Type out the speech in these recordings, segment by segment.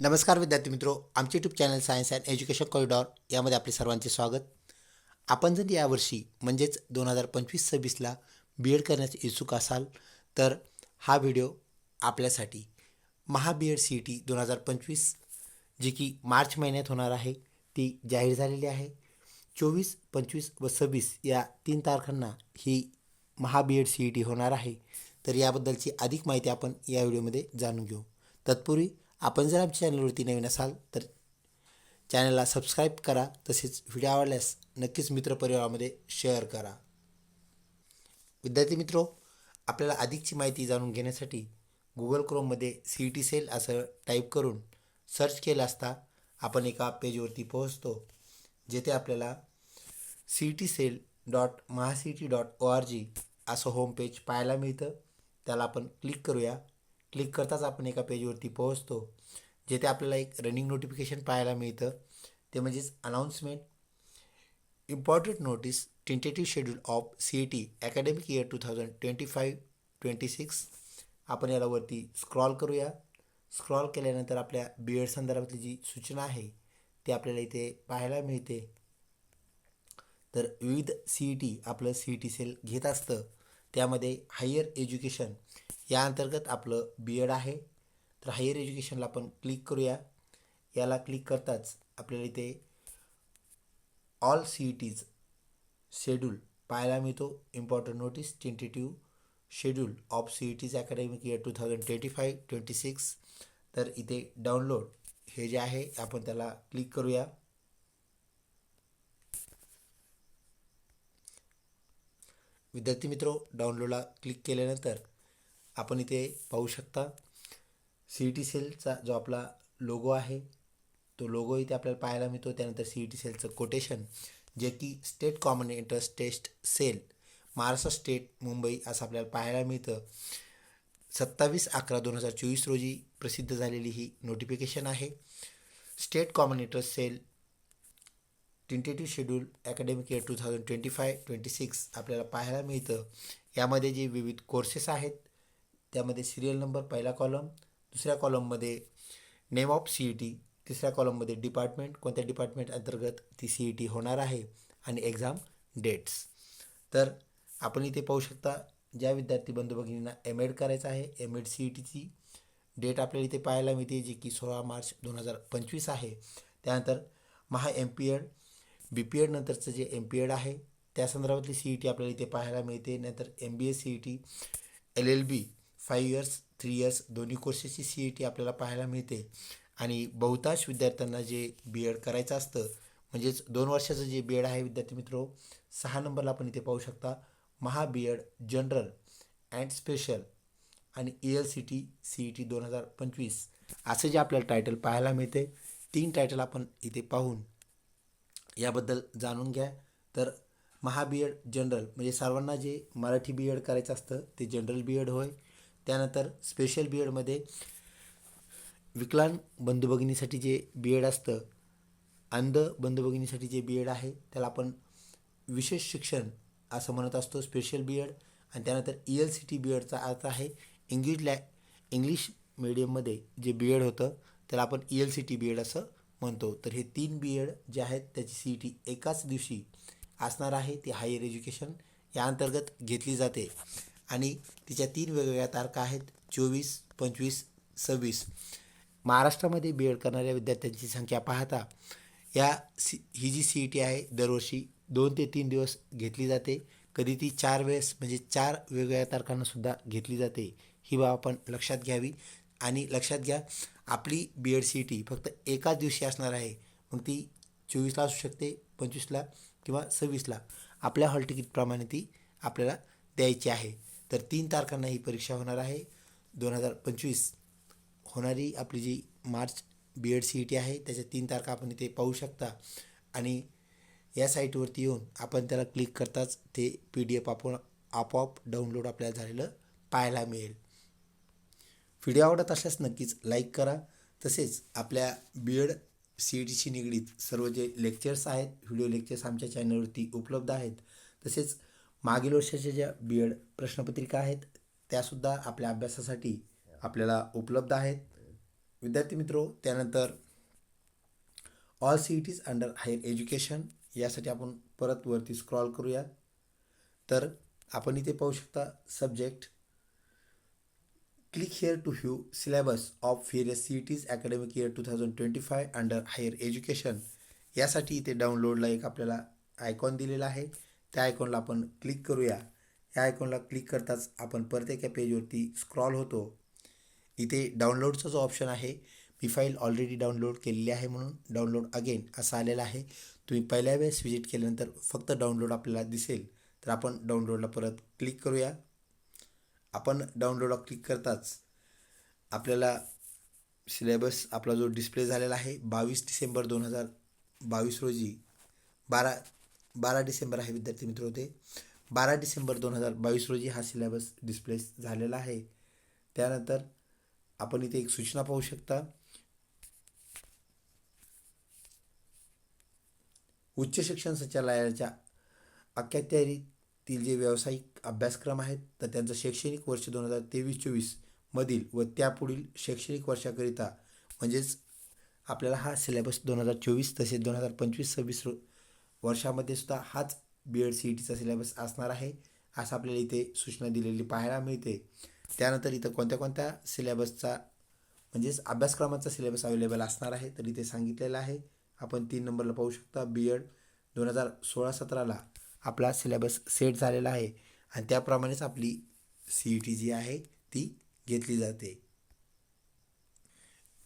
नमस्कार विद्यार्थी मित्रो आमचे YouTube channel science and education corridor यामध्ये आपले सर्वांचे स्वागत. आपण जर यावर्षी म्हणजेच दोन हजार पंचवीस सव्वीसला बी एड करण्यास इच्छुक असाल तर हा व्हिडिओ आपल्यासाठी Maha B Ed C E T दोन हजार पंचवीस जी की मार्च महिन्यात होणार आहे ती जाहीर झालेली आहे. चोवीस पंचवीस व सव्वीस या तीन तारखांना ही Maha B Ed C E T होणार आहे. तर याबद्दलची अधिक माहिती आपण या व्हिडिओमध्ये जाणून घेऊ. तत्पूर्वी आपण जर आमच्या चॅनलवरती नवीन असाल तर चॅनलला सबस्क्राईब करा तसेच व्हिडिओ आवडल्यास नक्कीच मित्रपरिवारामध्ये शेअर करा. विद्यार्थी मित्रो आपल्याला अधिकची माहिती जाणून घेण्यासाठी गुगल क्रोममध्ये सी टी सेल असं टाईप करून सर्च केलं असता आपण एका पेजवरती पोहोचतो जेथे आपल्याला C T cell dot Mahacet dot O R G असं होम पेज पाहायला मिळतं. त्याला आपण क्लिक करूया. क्लिक करताच आपण एका पेजवरती पोहोचतो जेथे आपल्याला एक रनिंग नोटिफिकेशन पाहायला मिळतं. ते म्हणजेच announcement important notice tentative schedule of C E T academic year two thousand twenty five twenty six आपण याला वरती स्क्रॉल करूया. स्क्रॉल केल्यानंतर आपल्या बी एड संदर्भातली जी सूचना आहे ती आपल्याला इथे पाहायला मिळते. तर विविध सी ई टी आपलं सी ई टी सेल घेत असतं. त्यामध्ये हायर एज्युकेशन या अंतर्गत आपलं बी एड आहे. तर हायर एज्युकेशनला आपण क्लिक करूया. याला क्लिक करताच आपल्याला इथे all C E Ts schedule पाहायला मिळतो. Important notice tentative schedule of C E Ts academic year two thousand twenty five twenty six तर इथे डाउनलोड हे जे आहे आपण त्याला क्लिक करूया. विद्यार्थी मित्रो डाउनलोडला क्लिक केल्यानंतर आपण इथे पाहू शकता. सी ई टी सेलचा जो आपला लोगो आहे तो लोगो इथे आपल्याला पाहायला मिळतो. त्यानंतर सी ई टी सेलचं कोटेशन जे की state common interest test cell Maharashtra state Mumbai असं आपल्याला पाहायला मिळतं. सत्तावीस अकरा दोन हजार चोवीस रोजी प्रसिद्ध झालेली ही नोटिफिकेशन आहे. State common interest cell tentative schedule academic year two thousand twenty five twenty six आपल्याला पाहायला मिळतं. यामध्ये जे विविध कोर्सेस आहेत त्यामध्ये सिरियल नंबर पहिला कॉलम दुसऱ्या कॉलममध्ये name of C E T तिसऱ्या कॉलममध्ये डिपार्टमेंट कोणत्या डिपार्टमेंट अंतर्गत ती सी ई टी होणार आहे आणि एक्झाम डेट्स तर आपण इथे पाहू शकता ज्या विद्यार्थी बंधू भगिनींना एम एड करायचं आहे एम एड सी ई टीची डेट आपल्याला इथे पाहायला मिळते जी की सोळा मार्च दोन हजार पंचवीस आहे. त्यानंतर Maha M P Ed B P Ed नंतरचं जे एम पी एड आहे त्या संदर्भातली सी ई टी आपल्याला इथे पाहायला मिळते. नंतर M B S C E T L L B five years three years दोन्ही कोर्सेसची सी ई टी आपल्याला पाहायला मिळते. आणि बहुतांश विद्यार्थ्यांना जे बी एड करायचं असतं म्हणजेच दोन वर्षाचं जे बी एड आहे विद्यार्थी मित्रो सहा नंबरला आपण इथे पाहू शकता. Maha B Ed general and special आणि E L C T C E T दोन हजार पंचवीस. असं जे आपल्याला टायटल पाहायला मिळते तीन टायटल आपण इथे पाहून याबद्दल जाणून घ्या. तर महा बी एड जनरल म्हणजे सर्वांना जे मराठी बी एड करायचं असतं ते जनरल बी एड होय. त्यानंतर स्पेशल बी एडमध्ये विकलांग बंधू भगिनीसाठी जे बी एड असतं अंध बंधू भगिनीसाठी जे बी एड आहे त्याला आपण विशेष शिक्षण असं म्हणत असतो स्पेशल बी एड आणि त्यानंतर E L C T B एडचा अर्थ आहे इंग्लिश लॅ इंग्लिश मिडियममध्ये जे बी एड होतं त्याला आपण E L C T B Ed असं म्हणतो. तर हे तीन बी एड जे आहेत त्याची सी ई टी एकाच दिवशी असणार आहे ती हायर एज्युकेशन या अंतर्गत घेतली जाते. आणि तिच्या तीन वेगवेगळ्या तारखा आहेत चोवीस पंचवीस सव्वीस. महाराष्ट्रामध्ये बी एड करणाऱ्या विद्यार्थ्यांची संख्या पाहता या सी ही जी सी ई टी आहे दरवर्षी दोन ते तीन दिवस घेतली जाते. कधी ती चार वेळेस म्हणजे चार वेगवेगळ्या तारखांनासुद्धा घेतली जाते ही बाब आपण लक्षात घ्यावी. आणि लक्षात घ्या आपली B Ed C E T फक्त एकाच दिवशी असणार आहे. मग ती चोवीसला असू शकते पंचवीसला किंवा सव्वीसला. आपल्या हॉल तिकीटप्रमाणे ती आपल्याला द्यायची आहे. तर तीन तारखांना ही परीक्षा होणार आहे. दोन हजार पंचवीस होणारी आपली जी March B Ed C E T आहे त्याच्या तीन तारखा आपण इथे पाहू शकता. आणि या साईटवरती येऊन आपण त्याला क्लिक करताच ते पी डी एफ आपण आपोआप डाउनलोड आपल्याला झालेलं पाहायला मिळेल. व्हिडिओ आवडत असल्यास नक्कीच लाईक करा. तसेच आपल्या बी एड सी ई टीशी निगडीत सर्व जे लेक्चर्स आहेत व्हिडिओ लेक्चर्स आमच्या चॅनलवरती उपलब्ध आहेत तसेच मागील वर्षाच्या ज्या बी एड प्रश्नपत्रिका आहेत त्यासुद्धा आपल्या अभ्यासासाठी आपल्याला उपलब्ध आहेत. विद्यार्थी मित्रो त्यानंतर all C E Ts under higher education यासाठी आपण परत वरती स्क्रॉल करूया तर आपण इथे पाहू शकता subject click here to view syllabus of various C E Ts academic year two thousand twenty five under higher education यासाठी इथे डाउनलोडला एक आपल्याला आयकॉन दिलेला आहे. त्या आयकॉनला आपण क्लिक करूया. या आयकॉनला क्लिक करताच आपण परत एका पेजवरती स्क्रॉल होतो. इथे डाउनलोडचा जो ऑप्शन आहे मी फाईल ऑलरेडी डाउनलोड केलेली आहे म्हणून डाउनलोड अगेन असं आलेलं आहे. तुम्ही पहिल्या वेळेस व्हिजिट केल्यानंतर फक्त डाउनलोड आपल्याला दिसेल. तर आपण डाउनलोडला परत क्लिक करूया. आपण डाउनलोडला क्लिक करताच आपल्याला सिलेबस आपला जो डिस्प्ले झालेला आहे बावीस डिसेंबर दोन हजार बावीस रोजी बारा बारा डिसेंबर आहे विद्यार्थी मित्र होते. बारा डिसेंबर दोन हजार बावीस रोजी हा सिलेबस डिस्प्ले झालेला आहे. त्यानंतर आपण इथे एक सूचना पाहू शकता. उच्च शिक्षण संचालनालयाच्या अखत्यारीतील जे व्यावसायिक अभ्यासक्रम आहेत तर त्यांचं शैक्षणिक वर्ष दोन हजार तेवीस चोवीसमधील व त्यापुढील शैक्षणिक वर्षाकरिता म्हणजेच आपल्याला हा सिलेबस दोन हजार चोवीस तसेच दोन हजार पंचवीस सव्वीस वर्षामध्ये सुद्धा हाच बी एड सी ई टीचा सिलेबस असणार आहे असं आपल्याला इथे सूचना दिलेली पाहायला मिळते. त्यानंतर इथं कोणत्या कोणत्या सिलेबसचा म्हणजेच अभ्यासक्रमाचा सिलेबस अवेलेबल असणार आहे तर इथे सांगितलेलं आहे. आपण तीन नंबरला पाहू शकता बी एड दोन हजार सोळा सतराला आपला सिलेबस सेट झालेला आहे. आणि त्याप्रमाणेच आपली सी ई टी जी आहे ती घेतली जाते.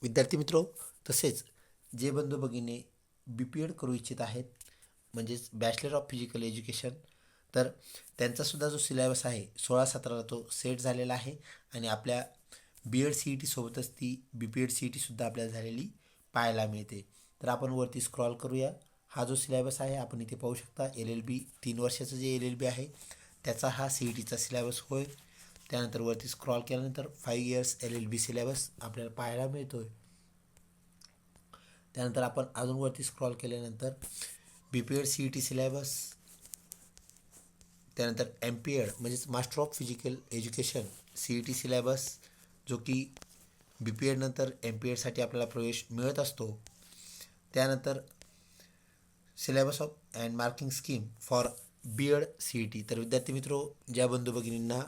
विद्यार्थी मित्रो तसेच जे बंधू भगिनी बी पी एड करू इच्छित आहेत म्हणजेच बॅचलर ऑफ फिजिकल एज्युकेशन तर त्यांचासुद्धा जो सिलेबस आहे सोळा सतराला तो सेट झालेला आहे आणि आपल्या बी एड सी ई टीसोबतच ती B P Ed C E टीसुद्धा आपल्याला झालेली पाहायला मिळते. तर आपण वरती स्क्रॉल करूया. हा जो सिलेबस आहे आपण इथे पाहू शकता. एल एल बी तीन वर्षाचं जे एल एल बी आहे त्याचा हा सी ई टीचा सिलेबस होय. त्यानंतर वरती स्क्रॉल केल्यानंतर five years L L B syllabus आपल्याला पाहायला मिळतो आहे त्यानंतर आपण अजून वरती स्क्रॉल केल्यानंतर B P Ed C E T syllabus त्यानंतर एम पी एड म्हणजेच master of physical education C E T syllabus जो की बी पी एडनंतर एम पी एडसाठी आपल्याला प्रवेश मिळत असतो. त्यानंतर syllabus of and marking scheme for B Ed C E T तर विद्यार्थी मित्रो ज्या बंधू भगिनींना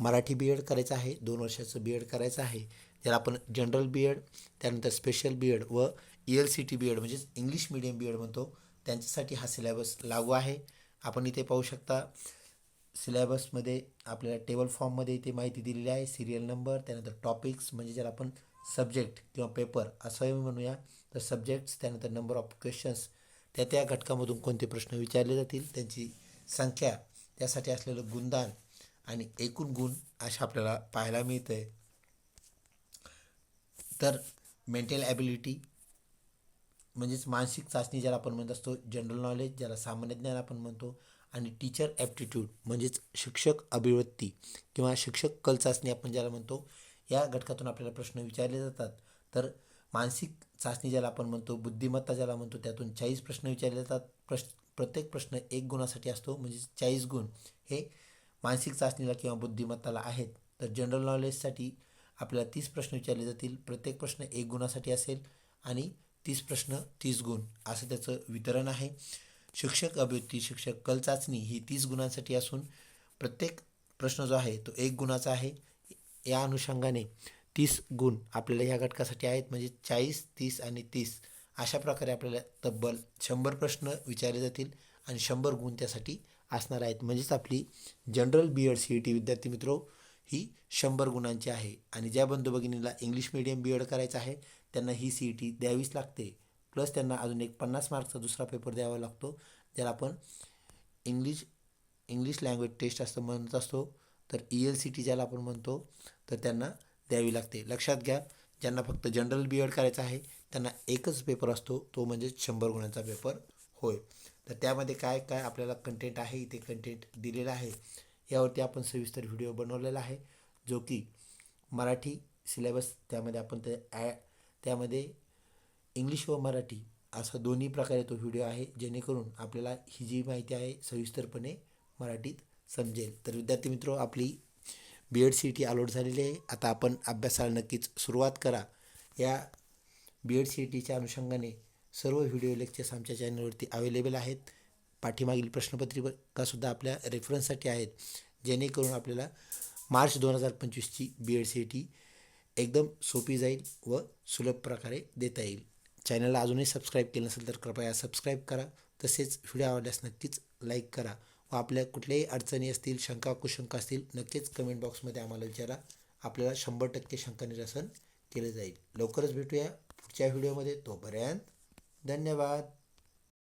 मराठी बी एड करायचं आहे दोन वर्षाचं बी एड करायचं आहे ज्याला आपण जनरल बी एड त्यानंतर स्पेशल बी एड व E L C T B Ed म्हणजेच इंग्लिश मिडियम बी एड म्हणतो त्यांच्यासाठी हा सिलेबस लागू आहे. आपण इथे पाहू शकता सिलेबसमध्ये आपल्याला टेबल फॉर्ममध्ये इथे माहिती दिलेली आहे. सिरियल नंबर त्यानंतर टॉपिक्स म्हणजे ज्याला आपण सब्जेक्ट किंवा पेपर असंही म्हणूया तर सब्जेक्ट्स त्यानंतर नंबर ऑफ क्वेश्चन्स त्या त्या घटकामधून कोणते प्रश्न विचारले जातील त्यांची संख्या त्यासाठी असलेलं गुणदान आणि एकूण गुण अशा आपल्याला पाहायला मिळतं आहे तर मेंटल ॲबिलिटी म्हणजेच मानसिक चाचणी ज्याला आपण म्हणत असतो जनरल नॉलेज ज्याला सामान्य ज्ञान आपण म्हणतो आणि टीचर ॲप्टिट्यूड म्हणजेच शिक्षक अभिवृत्ती किंवा शिक्षक कल चाचणी आपण ज्याला म्हणतो या घटकातून आपल्याला प्रश्न विचारले जातात. तर मानसिक चाचणी ज्याला आपण म्हणतो बुद्धिमत्ता ज्याला म्हणतो त्यातून चाळीस प्रश्न विचारले जातात. प्रश्न प्रत्येक प्रश्न एक गुणासाठी असतो म्हणजे चाळीस गुण हे मानसिक चाचणीला किंवा बुद्धिमत्ताला आहेत. तर जनरल नॉलेजसाठी आपल्याला तीस प्रश्न विचारले जातील प्रत्येक प्रश्न एक गुणासाठी असेल आणि तीस प्रश्न तीस गुण असं त्याचं वितरण आहे. शिक्षक अभिवृत्ती शिक्षक कल चाचणी ही तीस गुणांसाठी असून प्रत्येक प्रश्न जो आहे तो एक गुणाचा आहे. या अनुषंगाने तीस गुण आपल्याला ह्या घटकासाठी आहेत म्हणजे चाळीस तीस आणि तीस. अशा प्रकारे आपल्याला तब्बल शंभर प्रश्न विचारले जातील आणि शंभर गुण त्यासाठी असणार आहेत. म्हणजेच आपली general B Ed C E T विद्यार्थी मित्रो ही शंभर गुणांची आहे. आणि ज्या बंधू भगिनीला इंग्लिश मिडियम बी एड करायचं आहे त्यांना ही सी ई टी द्यावीच लागते. प्लस त्यांना अजून एक पन्नास मार्कचा दुसरा पेपर द्यावा लागतो ज्याला आपण इंग्लिश इंग्लिश लँग्वेज टेस्ट असं म्हणत असतो. तर ई एल सी टी ज्याला आपण म्हणतो तर त्यांना द्यावी लागते. लक्षात घ्या ज्यांना फक्त जनरल बी एड करायचं आहे त्यांना एकच पेपर असतो तो म्हणजे शंभर गुणांचा पेपर होय. तर त्यामध्ये काय काय आपल्याला कंटेंट आहे इथे कंटेंट दिलेलं आहे यावरती आपण सविस्तर व्हिडिओ बनवलेला आहे जो की मराठी सिलेबस त्यामध्ये आपण ते ॲ त्यामध्ये इंग्लिश व मराठी असा दोन्ही प्रकारे तो व्हिडिओ आहे जेणेकरून आपल्याला ही जी माहिती आहे सविस्तरपणे मराठीत समजेल. तर विद्यार्थी मित्रो आपली B Ed C T allot झालेली आहे. आता आपण अभ्यासाला नक्कीच सुरुवात करा. या बी एड सी ई टीच्या अनुषंगाने सर्व व्हिडिओ लेक्चर्स आमच्या चॅनलवरती अवेलेबल आहेत. पाठीमागील प्रश्नपत्रिकासुद्धा आपल्या रेफरन्ससाठी आहेत. जेणेकरून आपल्याला मार्च दोन हजार पंचवीसची B Ed C E T एकदम सोपी जाईल व सुलभ प्रकारे देता येईल. चॅनलला अजूनही सबस्क्राईब केलं नसेल तर कृपया सबस्क्राईब करा. तसेच व्हिडिओ आवडल्यास नक्कीच लाईक करा व आपल्या कुठल्याही अडचणी असतील शंका कुशंका असतील नक्कीच कमेंट बॉक्समध्ये आम्हाला विचारा. आपल्याला शंभर टक्के शंका निरसन केलं जाईल. लवकरच भेटूया पुढच्या व्हिडिओमध्ये तोपर्यंत धन्यवाद.